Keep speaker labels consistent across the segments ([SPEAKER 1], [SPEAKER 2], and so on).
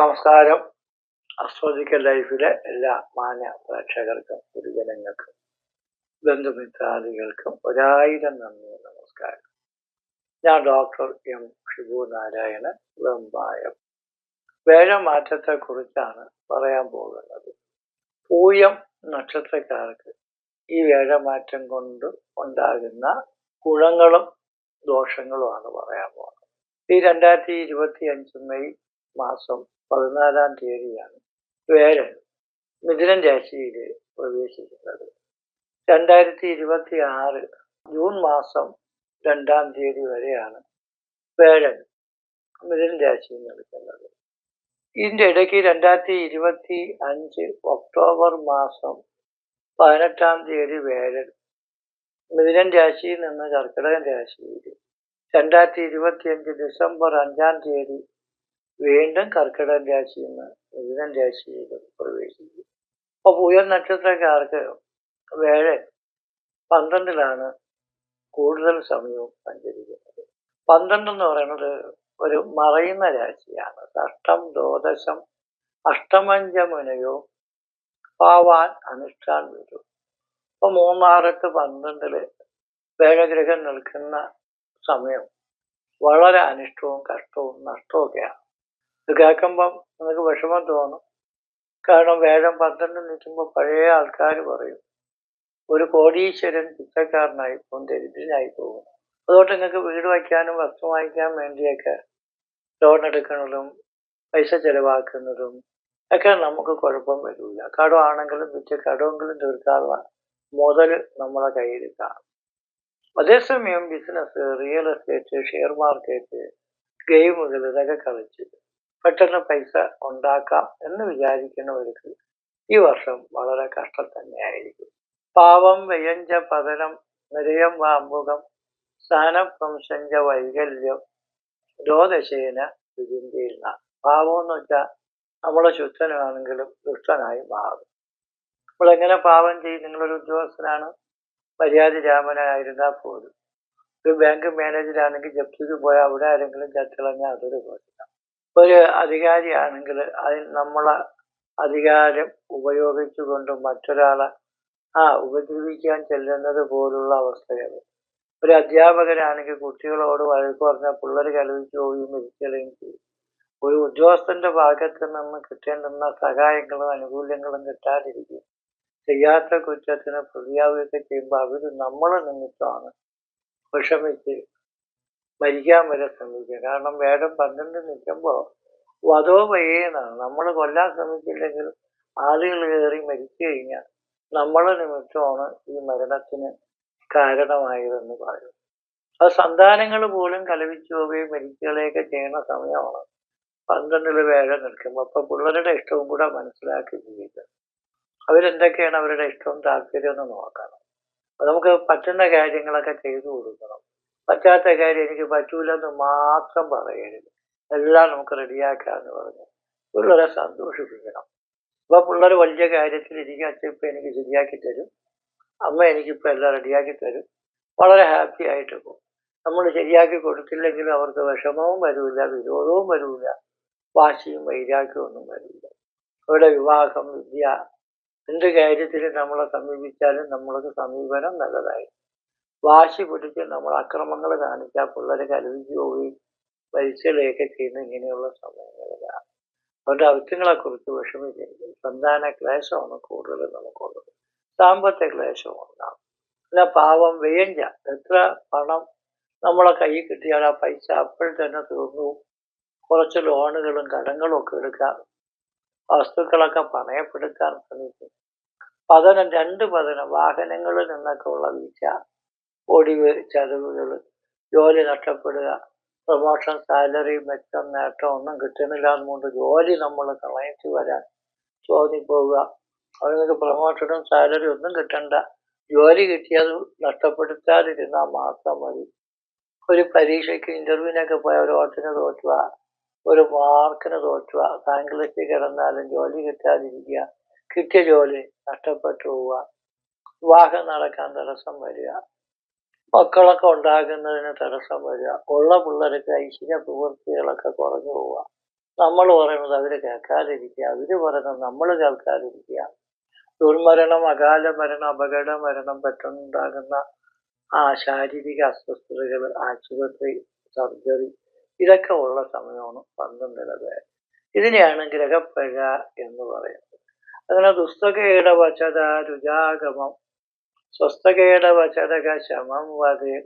[SPEAKER 1] നമസ്കാരം. അസ്വദിക്കൽ ലൈഫിലെ എല്ലാ മാന്യ പ്രേക്ഷകർക്കും പൊതുജനങ്ങൾക്കും ബന്ധുമിത്രാദികൾക്കും ഒരായിരം നന്ദി നമസ്കാരം. ഞാൻ ഡോക്ടർ എം ഷിബു നാരായണൻ വെമ്പായം. വേഴമാറ്റത്തെ കുറിച്ചാണ് പറയാൻ പോകുന്നത്. പൂയം നക്ഷത്രക്കാർക്ക് ഈ വേഴമാറ്റം കൊണ്ട് ഉണ്ടാകുന്ന ഗുണങ്ങളും ദോഷങ്ങളുമാണ് പറയാൻ പോകുന്നത്. ഈ രണ്ടായിരത്തി ഇരുപത്തി അഞ്ച് മെയ് മാസം പതിനാലാം തീയതിയാണ് വേരൻ മിഥുനൻ രാശിയിൽ പ്രവേശിക്കുന്നത്. രണ്ടായിരത്തി ഇരുപത്തി ആറ് ജൂൺ മാസം രണ്ടാം തീയതി വരെയാണ് വേഴൻ മിഥുനൻ രാശിയിൽ നിൽക്കുന്നത്. ഇതിന്റെ ഇടയ്ക്ക് രണ്ടായിരത്തി ഇരുപത്തി അഞ്ച് ഒക്ടോബർ മാസം പതിനെട്ടാം തീയതി വേഴൻ മിഥുനൻ രാശിയിൽ നിന്ന് കർക്കിടകൻ രാശിയിൽ രണ്ടായിരത്തി ഇരുപത്തി അഞ്ച് ഡിസംബർ അഞ്ചാം തീയതി വീണ്ടും കർക്കിടക രാശിയിൽ നിന്ന് മിഥുനൻ രാശിയിലേക്ക് പ്രവേശിക്കും. അപ്പോൾ ഉയർ നക്ഷത്രക്കാർക്ക് വേഴ പന്ത്രണ്ടിലാണ് കൂടുതൽ സമയവും സഞ്ചരിക്കുന്നത്. പന്ത്രണ്ട് എന്ന് പറയുന്നത് ഒരു മറയുന്ന രാശിയാണ്. അഷ്ടം ദ്വാദശം അഷ്ടമഞ്ചമുനയോ പാവാൻ അനുഷ്ഠാൻ വരും. അപ്പൊ മൂന്നാറെട്ട് പന്ത്രണ്ടിൽ വേഴഗ്രഹം നിൽക്കുന്ന സമയം വളരെ അനിഷ്ടവും കഷ്ടവും നഷ്ടവും ഒക്കെയാണ് ഇത് കേൾക്കുമ്പം നിങ്ങൾക്ക് വിഷമം തോന്നും. കാരണം വേഴം പന്ത്രണ്ട് നിൽക്കുമ്പോൾ പഴയ ആൾക്കാർ പറയും ഒരു കോടീശ്വരൻ പിച്ചക്കാരനായി പോകും ദരിദ്രനായി പോകും. അതുകൊണ്ട് നിങ്ങൾക്ക് വീട് വയ്ക്കാനും വസ്തു വാങ്ങിക്കാൻ വേണ്ടിയൊക്കെ ലോൺ എടുക്കുന്നതും പൈസ ചെലവാക്കുന്നതും ഒക്കെ നമുക്ക് കുഴപ്പം വരില്ല. കടമാണെങ്കിലും വിറ്റ് കടമെങ്കിലും തീർക്കാനുള്ള മുതൽ നമ്മളെ കയ്യിൽ അതേസമയം business real estate share market ഗെയിമുകൾ ഇതൊക്കെ കളിച്ച് പെട്ടെന്ന് പൈസ ഉണ്ടാക്കാം എന്ന് വിചാരിക്കുന്നവർക്ക് ഈ വർഷം വളരെ കഷ്ടം തന്നെയായിരിക്കും പാവം വ്യയഞ്ച പതനം നിരയം വാമ്പുകം സ്ഥാനപ്രംശഞ്ച വൈകല്യം രോദശേന വിചിന്തീർണ പാവം എന്ന് വെച്ചാൽ നമ്മളെ ശുദ്ധനാണെങ്കിലും ദുഷ്ടനായി മാറും. നമ്മളെങ്ങനെ പാവം ചെയ്യും? നിങ്ങളൊരു ഉദ്യോഗസ്ഥനാണ്. മര്യാദ രാമനായിരുന്നാൽ പോലും. ഒരു ബാങ്ക് മാനേജർ ആണെങ്കിൽ ജപ്തിക്ക് പോയാൽ അവിടെ ആരെങ്കിലും ചത്തിളഞ്ഞാൽ അതൊരു പ്രശ്നം. ഒരു അധികാരിയാണെങ്കിൽ അതിൽ നമ്മളെ അധികാരം ഉപയോഗിച്ചുകൊണ്ട് മറ്റൊരാളെ ആ ഉപദ്രവിക്കാൻ ചെല്ലുന്നത് പോലുള്ള അവസ്ഥകൾ ഒരു അധ്യാപകരാണെങ്കിൽ കുട്ടികളോട് വഴക്ക് പറഞ്ഞാൽ പിള്ളേർ കലവിച്ച് പോയി മരിക്കുകയും ചെയ്യും. ഒരു ഉദ്യോഗസ്ഥന്റെ ഭാഗത്ത് നിന്ന് കിട്ടേണ്ടുന്ന സഹായങ്ങളും അനുകൂല്യങ്ങളും കിട്ടാതിരിക്കും ചെയ്യാത്ത കുറ്റത്തിന് പ്രതിയാവുകയൊക്കെ ചെയ്യുമ്പോൾ അവർ നമ്മളെ നിമിത്തമാണ് വിഷമിച്ച് മരിക്കാൻ വരെ ശ്രമിക്കുക. കാരണം വേടം പന്ത്രണ്ട് നിൽക്കുമ്പോൾ വധോ വയ്യെന്നാണ് നമ്മൾ കൊല്ലാൻ ശ്രമിച്ചില്ലെങ്കിൽ ആളുകൾ കയറി മരിച്ചു കഴിഞ്ഞാൽ നമ്മളെ നിമിത്തമാണ് ഈ മരണത്തിന് കാരണമായതെന്ന് പറയും അത് സന്താനങ്ങൾ പോലും കലവിച്ചു പോവുകയും മരിക്കുകയൊക്കെ ചെയ്യുന്ന സമയമാണ് പന്ത്രണ്ടിൽ വേഴം നിൽക്കുമ്പോൾ അപ്പൊ പിള്ളേരുടെ ഇഷ്ടവും കൂടെ മനസ്സിലാക്കി ജീവിക്കുക. അവരെന്തൊക്കെയാണ് അവരുടെ ഇഷ്ടവും താല്പര്യം എന്ന് നോക്കണം. നമുക്ക് പറ്റുന്ന കാര്യങ്ങളൊക്കെ ചെയ്തു കൊടുക്കണം. പറ്റാത്ത കാര്യം എനിക്ക് പറ്റൂലെന്ന് മാത്രം പറയരുത്. എല്ലാം നമുക്ക് റെഡിയാക്കാന്ന് പറഞ്ഞു പിള്ളേരെ സന്തോഷിപ്പിക്കണം. അപ്പൊ പിള്ളേർ വലിയ കാര്യത്തിൽ അച്ഛൻ ഇപ്പൊ എനിക്ക് ശരിയാക്കി തരും. അമ്മ എനിക്കിപ്പോൾ എല്ലാം റെഡിയാക്കി തരും. വളരെ ഹാപ്പി ആയിട്ട് പോകും. നമ്മൾ ശരിയാക്കി കൊടുത്തില്ലെങ്കിൽ അവർക്ക് വിഷമവും വരില്ല വിരോധവും വരില്ല വാശിയും വൈരാഗ്യവും ഒന്നും വരില്ല അവരുടെ വിവാഹം വിദ്യ എന്ത് കാര്യത്തിൽ നമ്മളെ സമീപിച്ചാലും നമ്മൾക്ക് സമീപനം നല്ലതായി വാശി പിടിച്ച് നമ്മൾ അക്രമങ്ങൾ കാണിച്ചാൽ പിള്ളേരെ കലവിച്ചു പോയി മരിച്ചുകളെയൊക്കെ ചെയ്യുന്ന ഇങ്ങനെയുള്ള സമയങ്ങളിലാണ്. അവരുടെ അവിത്യങ്ങളെ കുറിച്ച് വിഷമിക്കരുത്. സന്താന ക്ലേശമാണ് കൂടുതൽ നമുക്കുള്ളത്. സാമ്പത്തിക ക്ലേശവും ഉണ്ടാകും അല്ല പാവം വേഞ്ച എത്ര പണം നമ്മളെ കയ്യിൽ കിട്ടിയാൽ ആ പൈസ അപ്പോൾ തന്നെ തീർന്നു കുറച്ച് ലോണുകളും കടങ്ങളും ഒക്കെ എടുക്കാൻ വസ്തുക്കളൊക്കെ പണയപ്പെടുത്താൻ ശ്രമിക്കും. പതനം രണ്ട് പതനം വാഹനങ്ങളിൽ നിന്നൊക്കെ ഉള്ള വീഴ്ച ഒടിവ് ചതവുകൾ ജോലി നഷ്ടപ്പെടുക. പ്രൊമോഷൻ സാലറി മെച്ചം നേട്ടം ഒന്നും കിട്ടുന്നില്ല എന്നുകൊണ്ട് ജോലി നമ്മൾ കളയിച്ചു വരാൻ തോന്നിപ്പോവുക. അവർക്ക് പ്രൊമോഷനും സാലറി ഒന്നും കിട്ടണ്ട. ജോലി കിട്ടിയത് നഷ്ടപ്പെടുത്താതിരുന്നാൽ മാത്രം മതി. ഒരു പരീക്ഷയ്ക്ക് ഇന്റർവ്യൂവിനൊക്കെ പോയ ഒരു ഓട്ടിന് തോറ്റുക ഒരു മാർക്കിന് തോറ്റുക ബാങ്ക് ലിസ്റ്റ് കിടന്നാലും ജോലി കിട്ടാതിരിക്കുക കിട്ടിയ ജോലി നഷ്ടപ്പെട്ടു പോവുക. വിവാഹം നടക്കാൻ തടസ്സം വരിക. മക്കളൊക്കെ ഉണ്ടാകുന്നതിന് തടസ്സം വരിക. ഉള്ള പിള്ളേർക്ക് ഐശ്വര്യ പ്രവൃത്തികളൊക്കെ കുറഞ്ഞു പോവുക. നമ്മൾ പറയുന്നത് അവർ കേൾക്കാതിരിക്കുക. അവർ പറയുന്നത് നമ്മൾ കേൾക്കാതിരിക്കുക. ദുർമരണം അകാല മരണം അപകട മരണം പെട്ടെന്നുണ്ടാകുന്ന ആ ശാരീരിക അസ്വസ്ഥതകൾ ആശുപത്രി സർജറി ഇതൊക്കെ ഉള്ള സമയമാണ് പന്ത്രണ്ടര ഇതിനെയാണ് ഗ്രഹപ്പഴ എന്ന് പറയുന്നത്. അങ്ങനെ ദുസ്തകയുടെ വശത രുജാഗമം സ്വസ്ഥകേട ചടക ശമം വധേ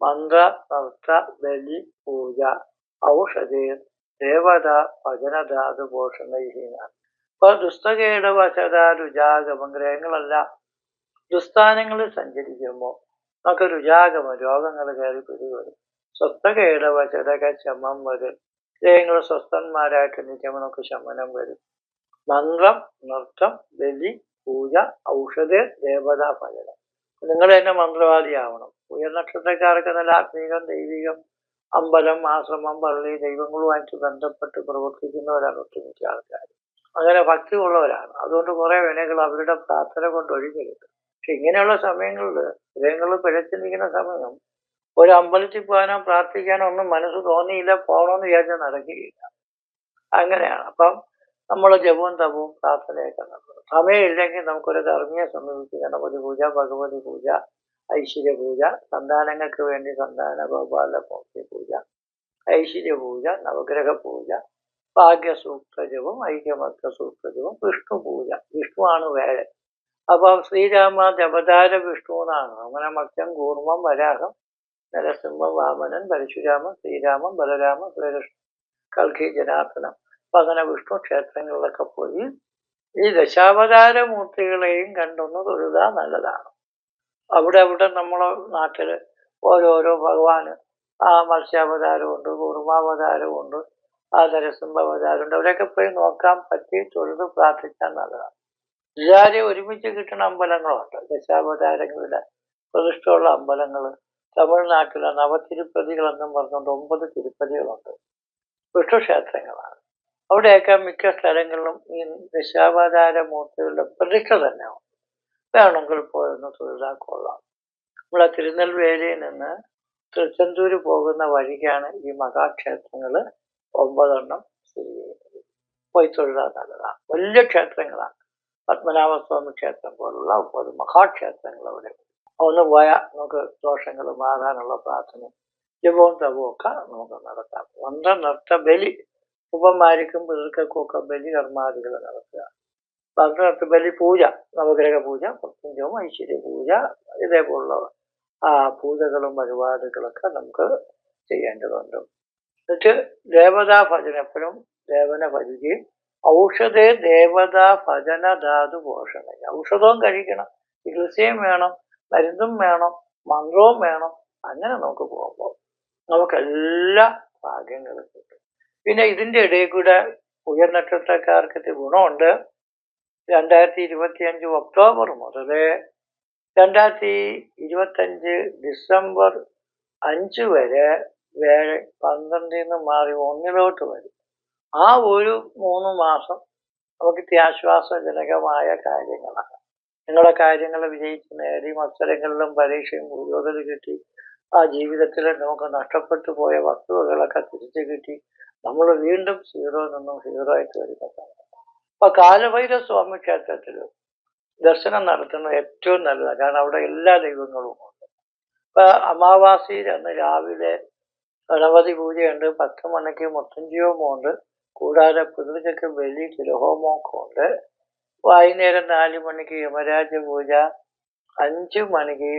[SPEAKER 1] മന്ത്ര നർത്ത ബലി പൂജ ഔഷധേ ദേവത ഭജനധാതു പോഷണഹീന അപ്പൊ ദുസ്തകേടവ വചത രുജാഗമം ഗ്രഹങ്ങളെല്ലാം ദുസ്ഥാനങ്ങളിൽ സഞ്ചരിക്കുമ്പോൾ നമുക്ക് രുജാഗമം രോഗങ്ങൾ കയറി പിടിവരും സ്വസ്ഥകേടവ വചതക ശമം വരും ഗ്രഹങ്ങൾ സ്വസ്ഥന്മാരായിട്ട് നിൽക്കുമ്പോൾ നമുക്ക് ശമനം വരും. മന്ത്രം നൃത്തം ബലി പൂജ ഔഷധ ദേവതാ ഭജനം. നിങ്ങൾ തന്നെ മന്ത്രവാദിയാവണം. ഉയർനക്ഷത്രക്കാർക്ക് നല്ല ആത്മീകം ദൈവികം അമ്പലം ആശ്രമം പള്ളി ദൈവങ്ങളുമായിട്ട് ബന്ധപ്പെട്ട് പ്രവർത്തിക്കുന്നവരാണ് ഒട്ടുമിക്ക ആൾക്കാർ അങ്ങനെ ഭക്തി ഉള്ളവരാണ് അതുകൊണ്ട് കുറെ വിനകൾ അവരുടെ പ്രാർത്ഥന കൊണ്ട് ഒഴിഞ്ഞെടുക്കും പക്ഷെ ഇങ്ങനെയുള്ള സമയങ്ങളിൽ ഹൃദയങ്ങൾ പിഴച്ചു നിൽക്കുന്ന സമയം ഒരു അമ്പലത്തിൽ പോകാനോ പ്രാർത്ഥിക്കാനോ ഒന്നും മനസ്സ് തോന്നിയില്ല പോകണമെന്ന് വിചാരിച്ചാൽ നടക്കുകയില്ല. അങ്ങനെയാണ്. അപ്പം നമ്മൾ ജപവും തപവും പ്രാർത്ഥനയൊക്കെ നടത്തും. സമയമില്ലെങ്കിൽ നമുക്കൊരു ധർമ്മിയെ സമീപിച്ച് ഗണപതി പൂജ ഭഗവതി പൂജ ഐശ്വര്യ പൂജ സന്താനങ്ങൾക്ക് വേണ്ടി സന്താന ഗോപാല മൂർത്തി പൂജ ഐശ്വര്യ പൂജ നവഗ്രഹ പൂജ ഭാഗ്യസൂക്തജവും ഐക്യമത്വ സൂക്തജവും വിഷ്ണു പൂജ. വിഷ്ണുവാണ് വേഴൻ അപ്പം ശ്രീരാമ ജപതാര വിഷ്ണു എന്നാണ്. അങ്ങനെ മത്സ്യം കൂർമ്മം വരാഹം നരസിംഹം വാമനൻ പരശുരാമൻ ശ്രീരാമൻ ബലരാമൻ ശ്രീകൃഷ്ണൻ കൽക്കി ജനാർദ്ദനം. അങ്ങനെ വിഷ്ണു ക്ഷേത്രങ്ങളിലൊക്കെ പോയി ഈ ദശാവതാര മൂർത്തികളെയും കണ്ടൊന്ന് തൊഴുക നല്ലതാണ്. അവിടെ അവിടെ നമ്മളെ നാട്ടിൽ ഓരോരോ ഭഗവാന് ആ മത്സ്യാവതാരമുണ്ട് കുറുമാവതാരമുണ്ട് ആ നരസിംഹാവതാരമുണ്ട് അവരെയൊക്കെ പോയി നോക്കാൻ പറ്റി തൊഴുത് പ്രാർത്ഥിച്ചാൽ നല്ലതാണ്. എല്ലാവരെയും ഒരുമിച്ച് കിട്ടുന്ന അമ്പലങ്ങളുണ്ട്. ദശാവതാരങ്ങളുടെ പ്രതിഷ്ഠയുള്ള അമ്പലങ്ങൾ തമിഴ്നാട്ടിലെ നവതിരുപ്പതികളെന്നും പറഞ്ഞുകൊണ്ട് ഒമ്പത് തിരുപ്പതികളുണ്ട്. വിഷ്ണു ക്ഷേത്രങ്ങളാണ് അവിടെയൊക്കെ മിക്ക സ്ഥലങ്ങളിലും ഈ ദശാവതാര മൂർത്തികളുടെ പ്രതിഷ്ഠ തന്നെ വേണമെങ്കിൽ പോയൊന്ന് തൊഴിലാക്കൊള്ളാം നമ്മളെ തിരുനെൽവേലിയിൽ നിന്ന് തൃച്ചെന്തൂര് പോകുന്ന വഴിക്കാണ് ഈ മഹാക്ഷേത്രങ്ങൾ ഒമ്പതെണ്ണം സ്ഥിതി ചെയ്യുന്നത്. പോയി തൊഴിലാൽ നല്ലതാണ് വലിയ ക്ഷേത്രങ്ങളാണ്. പത്മനാഭസ്വാമി ക്ഷേത്രം പോലുള്ള ഒമ്പത് മഹാക്ഷേത്രങ്ങൾ അവിടെ ഒന്ന് പോയാൽ നമുക്ക് ദോഷങ്ങൾ മാറാനുള്ള പ്രാർത്ഥന ജപവും തപവും ഒക്കെ നമുക്ക് നടത്താം. മന്ത്രം നൃത്ത ബലി ഉപമാരിക്കും പിതൃക്കൾക്കും ഒക്കെ ബലി കർമാദികൾ നടത്തുക. ഭക്തർക്ക് ബലി പൂജ നവഗ്രഹ പൂജ പ്രത്യഞ്ചവും ഐശ്വര്യ പൂജ ഇതേപോലുള്ള ആ പൂജകളും വഴിപാടുകളൊക്കെ നമുക്ക് ചെയ്യേണ്ടതുണ്ട്. എന്നിട്ട് ദേവതാ ഭജന എപ്പോഴും ദേവനെ ഭജിക്കുകയും ഔഷധേ ദേവതാ ഭജന ധാതു പോഷണ. ഔഷധവും കഴിക്കണം ചികിത്സയും വേണം മരുന്നും വേണം മന്ത്രവും വേണം അങ്ങനെ നമുക്ക് പോകുമ്പോൾ നമുക്കെല്ലാ ഭാഗ്യങ്ങളും കിട്ടും. പിന്നെ ഇതിന്റെ ഇടയിൽ കൂടെ ഉയർനക്ഷത്രക്കാർക്ക് ഗുണമുണ്ട്. രണ്ടായിരത്തി ഇരുപത്തി അഞ്ച് ഒക്ടോബർ മുതൽ രണ്ടായിരത്തി ഇരുപത്തഞ്ച് ഡിസംബർ അഞ്ച് വരെ വേഴ പന്ത്രണ്ടിൽ നിന്ന് മാറി ഒന്നിലോട്ട് വരും. ആ ഒരു മൂന്ന് മാസം നമുക്ക് അത്യാശ്വാസജനകമായ കാര്യങ്ങളാണ്. നിങ്ങളുടെ കാര്യങ്ങൾ വിജയിച്ച് നേടി മത്സരങ്ങളിലും പരീക്ഷയും പുരോഗതി കിട്ടി ആ ജീവിതത്തിൽ നമുക്ക് നഷ്ടപ്പെട്ടു പോയ വസ്തുവകളൊക്കെ തിരിച്ചു കിട്ടി നമ്മൾ വീണ്ടും സീറോ നിന്നും ഹീറോ ആയിട്ട് വരുന്നതാണ് അപ്പൊ കാലഭൈരവ സ്വാമി ക്ഷേത്രത്തിൽ ദർശനം നടത്തുന്നത് ഏറ്റവും നല്ലതാണ് കാരണം അവിടെ എല്ലാ ദൈവങ്ങളും ഉണ്ട്. ഇപ്പൊ അമാവാസിയിൽ അന്ന് രാവിലെ ഗണപതി പൂജയുണ്ട് പത്ത് മണിക്ക് മുത്തഞ്ചിയോമുണ്ട് കൂടാതെ പിതൃകൾക്ക് ബലി തിരഹോമമൊക്കെ ഉണ്ട്. വൈകുന്നേരം നാല് മണിക്ക് യമരാജ പൂജ അഞ്ച് മണിക്ക്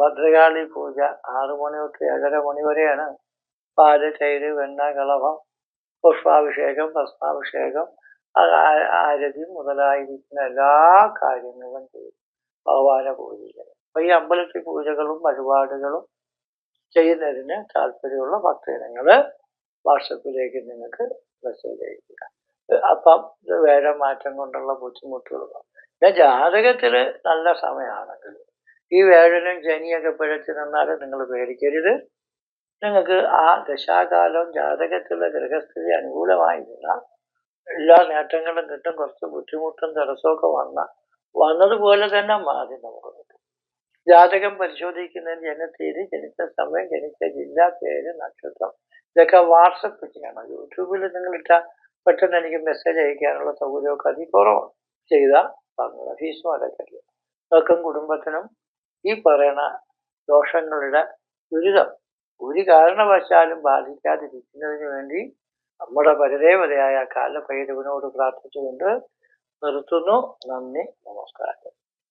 [SPEAKER 1] ഭദ്രകാളി പൂജ ആറു മണി തൊട്ട് ഏഴര മണി വരെയാണ് പാൽ തൈര് വെണ്ണ കളഭം പുഷ്പാഭിഷേകം ഭസ്മാഭിഷേകം ആരതി മുതലായിരിക്കുന്ന എല്ലാ കാര്യങ്ങളും ചെയ്തു. ഭഗവാനെ പൂജിക്കണം അപ്പൊ ഈ അമ്പലത്തിൽ പൂജകളും വഴിപാടുകളും ചെയ്യുന്നതിന് താല്പര്യമുള്ള ഭക്തജനങ്ങൾ വാട്സപ്പിലേക്ക് നിങ്ങൾക്ക് മെസ്സേജ് അപ്പം ഇത് വേറെ മാറ്റം കൊണ്ടുള്ള ബുദ്ധിമുട്ടുകളും പിന്നെ ജാതകത്തിൽ നല്ല സമയമാണെങ്കിൽ ഈ വേഴനും ശനിയൊക്കെ പിഴച്ച് നിന്നാലും നിങ്ങൾ പേടിക്കരുത്. നിങ്ങൾക്ക് ആ ദശാകാലം ജാതകത്തിലെ ഗ്രഹസ്ഥിതി അനുകൂലമായിരുന്ന എല്ലാ നേട്ടങ്ങളും കിട്ടും കുറച്ച് ബുദ്ധിമുട്ടും തടസ്സമൊക്കെ വന്ന വന്നതുപോലെ തന്നെ മാറി നമുക്ക് കിട്ടും. ജാതകം പരിശോധിക്കുന്നതിന് ജനത്തീയതി ജനിച്ച സമയം ജനിച്ച ജില്ല പേര് നക്ഷത്രം ഇതൊക്കെ വാട്സപ്പ് ചെയ്യണം. യൂട്യൂബിൽ നിങ്ങളിട്ട പെട്ടെന്ന് എനിക്ക് മെസ്സേജ് അയക്കാനുള്ള സൗകര്യമൊക്കെ അതിൽ ചെയ്ത ചെയ്താൽ പറഞ്ഞത് ഫീസും അടക്കത്തില്ല അതൊക്കെ കുടുംബത്തിനും ഈ പറയുന്ന ദോഷങ്ങളുടെ ദുരിതം. ഒരു കാരണവശാലും ബാധിക്കാതിരിക്കുന്നതിന് വേണ്ടി നമ്മുടെ പരദേവതയായ കാലഭൈരവനോട് പ്രാർത്ഥിച്ചുകൊണ്ട് നിർത്തുന്നു. നന്ദി നമസ്കാരം.